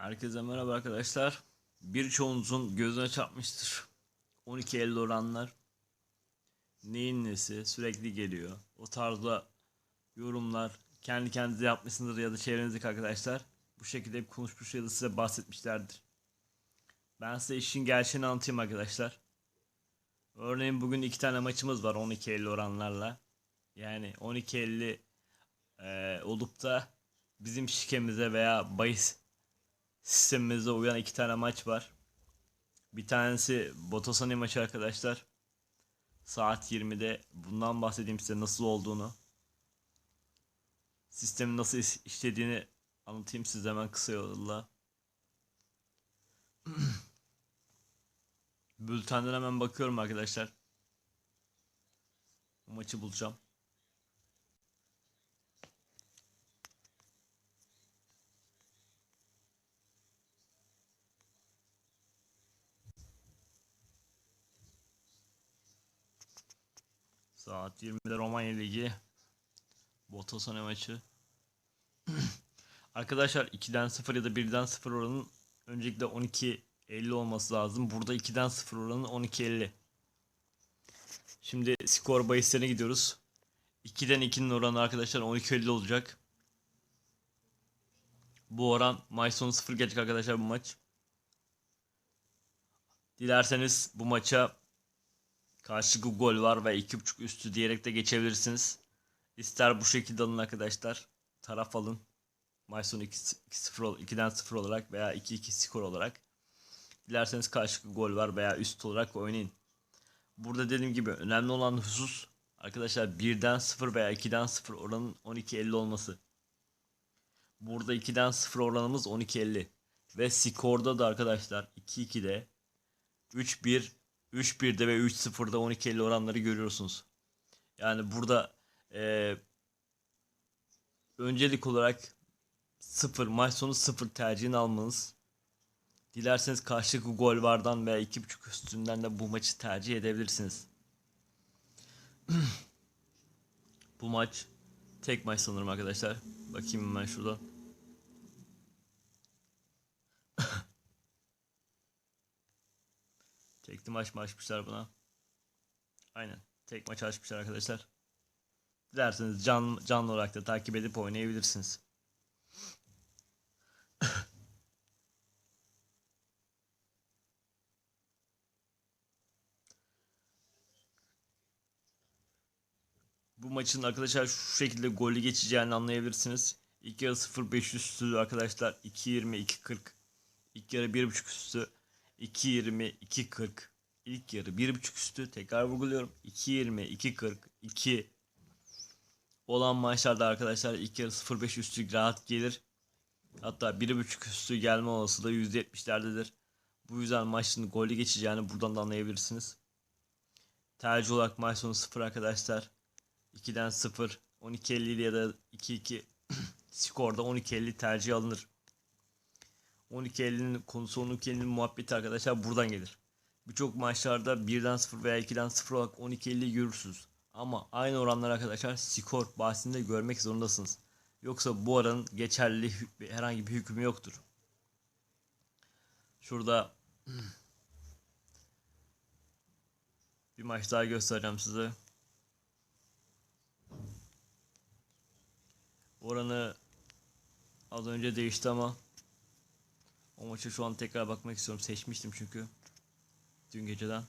Herkese merhaba arkadaşlar. Birçoğunuzun gözüne çarpmıştır. 12.50 oranlar. Neyin nesi sürekli geliyor. O tarzda yorumlar kendi kendinize yapmışsındır ya da çevrenizdeki arkadaşlar bu şekilde hep konuşmuş ya da size bahsetmişlerdir. Ben size işin gerçeğini anlatayım arkadaşlar. Örneğin bugün iki tane maçımız var 12.50 oranlarla. Yani 12.50 eee olup da bizim şikemize veya bahis sistemimize uyan iki tane maç var. Bir tanesi Botosani maçı arkadaşlar. Saat 20'de bundan bahsedeyim size nasıl olduğunu. Sistemin nasıl işlediğini anlatayım size hemen kısa yolla. Bültenden hemen bakıyorum arkadaşlar. Bu maçı bulacağım. Saat 20'de Romanya Ligi. Botasone maçı. Arkadaşlar 2'den 0 ya da 1'den 0 oranın öncelikle 12.50 olması lazım. Burada 2'den 0 oranın 12.50. Şimdi skor bahislerine gidiyoruz. 2'den 2'nin oranı arkadaşlar 12.50 olacak. Bu oran maç sonu 0 gelecek arkadaşlar bu maç. Dilerseniz bu maça karşılıklı gol var ve 2.5 üstü diyerek de geçebilirsiniz. İster bu şekilde alın arkadaşlar. Taraf alın. Maç sonu 2-0 2'den 0 olarak veya 2-2 skor olarak. Dilerseniz karşılıklı gol var veya üst olarak oynayın. Burada dediğim gibi önemli olan husus arkadaşlar 1'den 0 veya 2'den 0 oranın 12.50 olması. Burada 2'den 0 oranımız 12.50 ve skorda da arkadaşlar 2-2'de 3-1 3-1'de ve 3-0'da 12.50 oranları görüyorsunuz. Yani burada eee, öncelik olarak 0 maç sonu 0 tercihini almanız. Dilerseniz karşılıklı gol vardan veya 2.5 üstünden de bu maçı tercih edebilirsiniz. bu maç tek maç sanırım arkadaşlar. Bakayım hemen şuradan. Tekli maç mı açmışlar buna? Aynen. Tek maç açmışlar arkadaşlar. Dilerseniz can, canlı olarak da takip edip oynayabilirsiniz. Bu maçın arkadaşlar şu şekilde golü geçeceğini anlayabilirsiniz. İlk yarı 0-5 üstü arkadaşlar 2-20 2-40. İlk yarı 1.5 üstü 2.20 2.40 ilk yarı 1.5 üstü tekrar vurguluyorum 2.20 2.40 2 olan maçlarda arkadaşlar ilk yarı 0.5 üstü rahat gelir. Hatta 1.5 üstü gelme olasılığı %70'lerdedir. Bu yüzden maçın golü geçeceğini buradan da anlayabilirsiniz. Tercih olarak maç sonu 0 arkadaşlar. 2'den 0 12.50 ya da 2-2 skorda 12.50 tercih alınır. 12.50'nin konusu 12.50'nin muhabbeti arkadaşlar buradan gelir. Birçok maçlarda 1'den 0 veya 2'den 0 olarak 12.50 görürsünüz. Ama aynı oranlar arkadaşlar skor bahsinde görmek zorundasınız. Yoksa bu oranın geçerli herhangi bir hükmü yoktur. Şurada bir maç daha göstereceğim size. Oranı az önce değişti ama o maça şu an tekrar bakmak istiyorum. Seçmiştim çünkü. Dün geceden.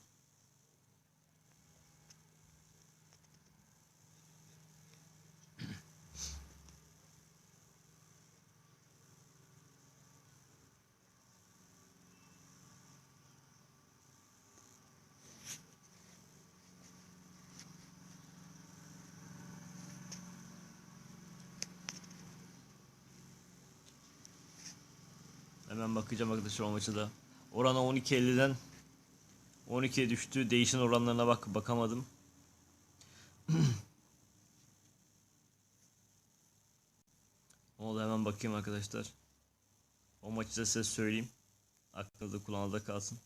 Bakacağım arkadaşlar o maçı da. Orana 12.50'den 12'ye düştü. Değişen oranlarına bak bakamadım. Onu da hemen bakayım arkadaşlar. O maçı da size söyleyeyim. Aklınızda kulağınızda kalsın.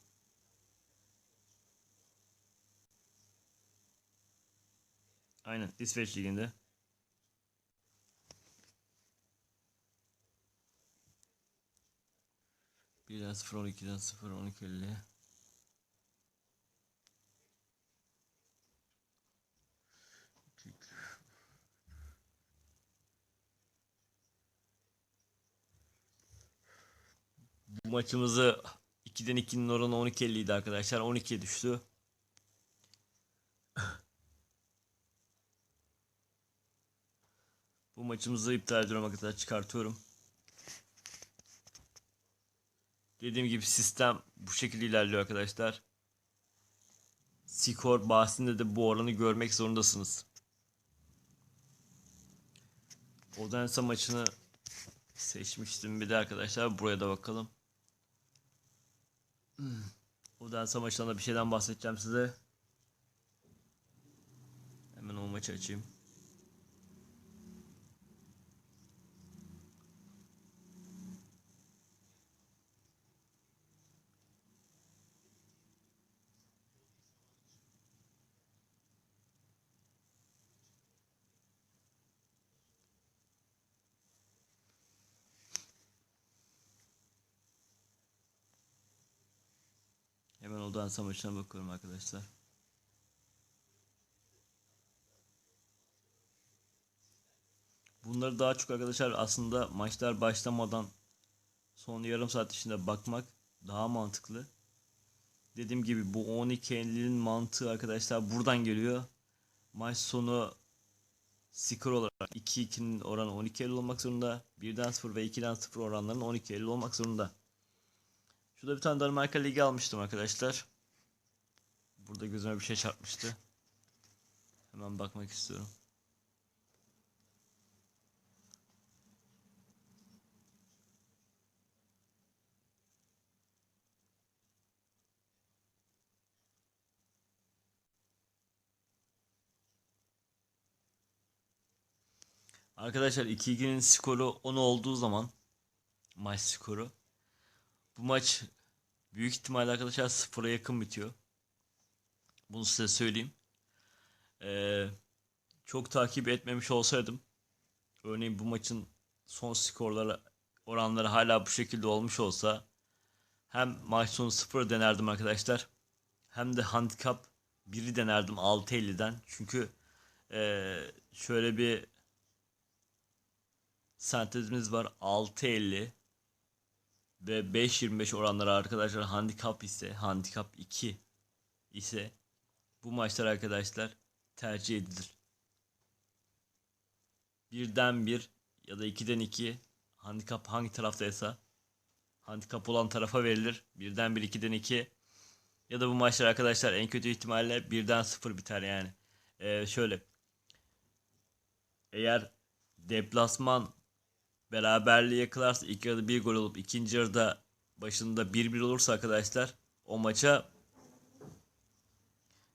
Aynen İsveç liginde. 12'den 0 12'den 0 12 50. Bu maçımızı 2'den 2'nin oranı 12.50 idi arkadaşlar. 12'ye düştü. Bu maçımızı iptal ediyorum arkadaşlar. Çıkartıyorum. Dediğim gibi sistem bu şekilde ilerliyor arkadaşlar. Skor bahsinde de bu oranı görmek zorundasınız. Odense maçını seçmiştim bir de arkadaşlar. Buraya da bakalım. Odense maçından da bir şeyden bahsedeceğim size. Hemen o maçı açayım. Odense maçına bakıyorum arkadaşlar. Bunları daha çok arkadaşlar aslında maçlar başlamadan son yarım saat içinde bakmak daha mantıklı. Dediğim gibi bu 12.50'nin mantığı arkadaşlar buradan geliyor. Maç sonu skor olarak 2-2'nin oranı 12.50 olmak zorunda. 1'den 0 ve 2'den 0 oranların 12.50 olmak zorunda. Şurada bir tane Danimarka Ligi almıştım arkadaşlar. Burada gözüme bir şey çarpmıştı. Hemen bakmak istiyorum. Arkadaşlar 2-2'nin skoru 10 olduğu zaman maç skoru bu maç büyük ihtimalle arkadaşlar sıfıra yakın bitiyor. Bunu size söyleyeyim. Ee, çok takip etmemiş olsaydım örneğin bu maçın son skorları oranları hala bu şekilde olmuş olsa hem maç sonu sıfır denerdim arkadaşlar hem de handikap 1'i denerdim 6.50'den çünkü ee, şöyle bir sentezimiz var 6.50 ve 5.25 oranları arkadaşlar handikap ise handikap 2 ise bu maçlar arkadaşlar tercih edilir. Birden bir ya da 2'den 2 handikap hangi taraftaysa handikap olan tarafa verilir. Birden bir 2'den 2 ya da bu maçlar arkadaşlar en kötü ihtimalle birden 0 biter yani. Ee, şöyle eğer deplasman beraberliği yakalarsa ilk yarıda bir gol olup ikinci yarıda başında 1-1 olursa arkadaşlar o maça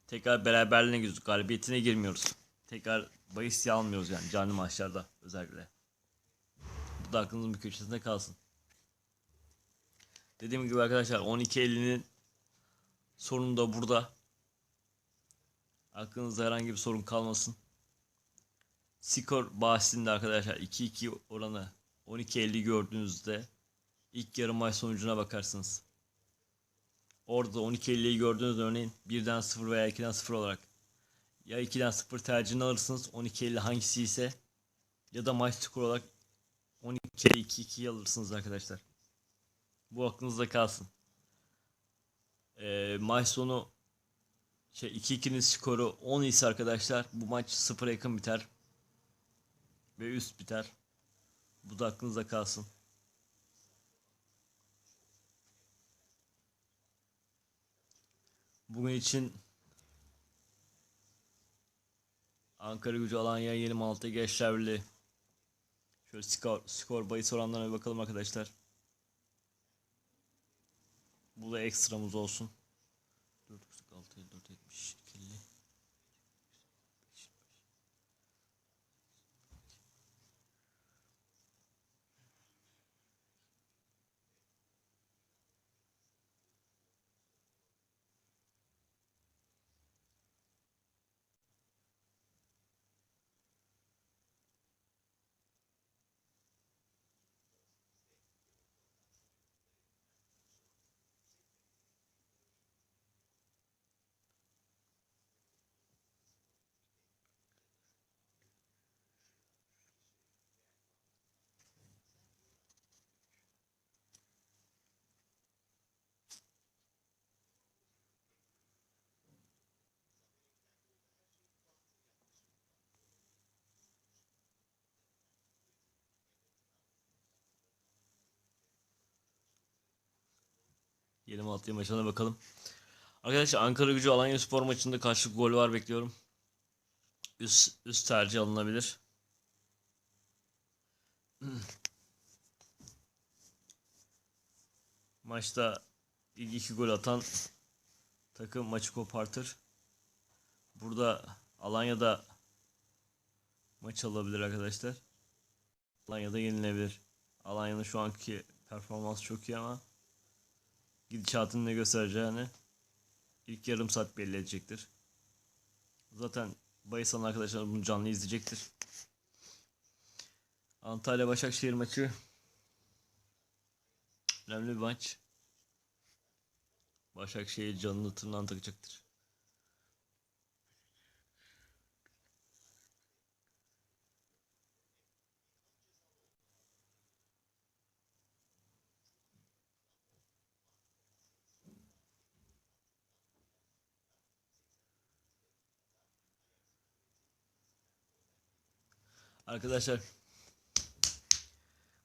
tekrar beraberliğine gidiyoruz. Galibiyetine girmiyoruz. Tekrar bahis almıyoruz yani canlı maçlarda özellikle. Bu da aklınızın bir köşesinde kalsın. Dediğim gibi arkadaşlar 12.50'nin sorunu da burada. Aklınızda herhangi bir sorun kalmasın. Skor bahsinde arkadaşlar 2-2 oranı 12.50 gördüğünüzde ilk yarı maç sonucuna bakarsınız. Orada 12.50'yi gördüğünüz örneğin 1'den 0 veya 2'den 0 olarak ya 2'den 0 tercihini alırsınız 12.50 hangisi ise ya da maç skor olarak 12'ye 2-2'yi alırsınız arkadaşlar. Bu aklınızda kalsın. Ee, maç sonu şey 2-2'nin skoru 10 ise arkadaşlar bu maç 0'a yakın biter ve üst biter. Bu da aklınızda kalsın. Bugün için Ankara gücü Alanya yeni Malta Geçerli. Şöyle skor, skor bahis oranlarına bir bakalım arkadaşlar. Bu da ekstramız olsun. 26 maçına bakalım. Arkadaşlar Ankara Gücü Alanya Spor maçında karşılık gol var bekliyorum. Üst, üst tercih alınabilir. Maçta ilk iki gol atan takım maçı kopartır. Burada Alanya'da maç alabilir arkadaşlar. Alanya'da yenilebilir. Alanya'nın şu anki performans çok iyi ama gidişatını ne göstereceğini ilk yarım saat belli edecektir. Zaten Bayısan arkadaşlar bunu canlı izleyecektir. Antalya Başakşehir maçı önemli bir maç. Başakşehir canını tırnağını takacaktır. Arkadaşlar.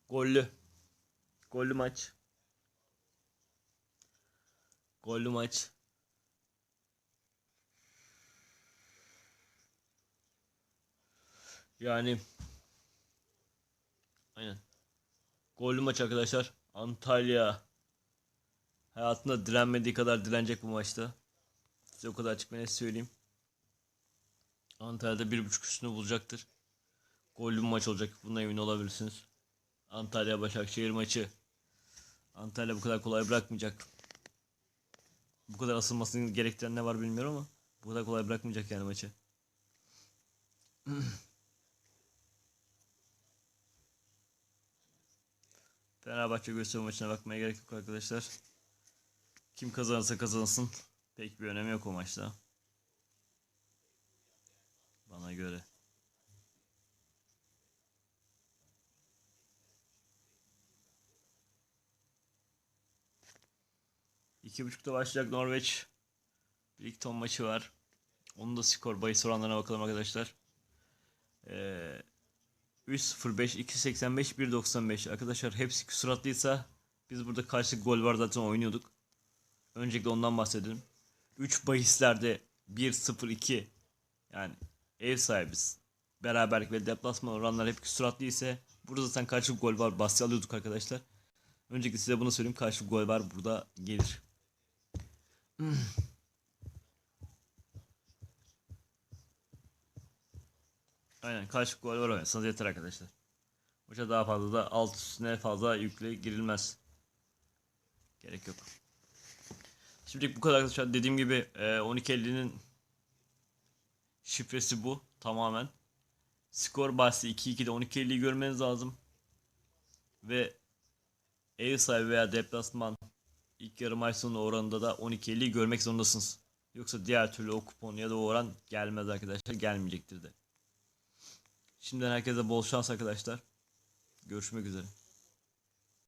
Gollü. Gollü maç. Gollü maç. Yani. Aynen. Gollü maç arkadaşlar. Antalya. Hayatında direnmediği kadar direnecek bu maçta. Size o kadar açık net söyleyeyim. Antalya'da bir buçuk üstünü bulacaktır Gollü bir maç olacak. Buna emin olabilirsiniz. Antalya Başakşehir maçı. Antalya bu kadar kolay bırakmayacak. Bu kadar asılmasını gerektiren ne var bilmiyorum ama bu kadar kolay bırakmayacak yani maçı. Fenerbahçe Göztepe maçına bakmaya gerek yok arkadaşlar. Kim kazanırsa kazansın. Pek bir önemi yok o maçta. Bana göre. İki buçukta başlayacak Norveç. Brighton maçı var. Onun da skor bahis oranlarına bakalım arkadaşlar. Ee, 3.05, 2.85, 1.95. Arkadaşlar hepsi küsuratlıysa biz burada karşılık gol var zaten oynuyorduk. Öncelikle ondan bahsedelim. 3 bahislerde 1-0-2 yani ev sahibiz. Beraberlik ve deplasman oranlar hep küsuratlı ise burada zaten karşılık gol var. Bahsi alıyorduk arkadaşlar. Öncelikle size bunu söyleyeyim. Karşılık gol var burada gelir. Aynen kaç gol var oynasanız yeter arkadaşlar. Maça daha fazla da alt üstüne fazla yükle girilmez. Gerek yok. Şimdi bu kadar arkadaşlar dediğim gibi 12.50'nin şifresi bu tamamen. Skor bahsi 2-2'de 12.50'yi görmeniz lazım. Ve ev sahibi veya deplasman ilk yarı maç sonu oranında da 12.50'yi görmek zorundasınız. Yoksa diğer türlü o kupon ya da o oran gelmez arkadaşlar. Gelmeyecektir de. Şimdiden herkese bol şans arkadaşlar. Görüşmek üzere.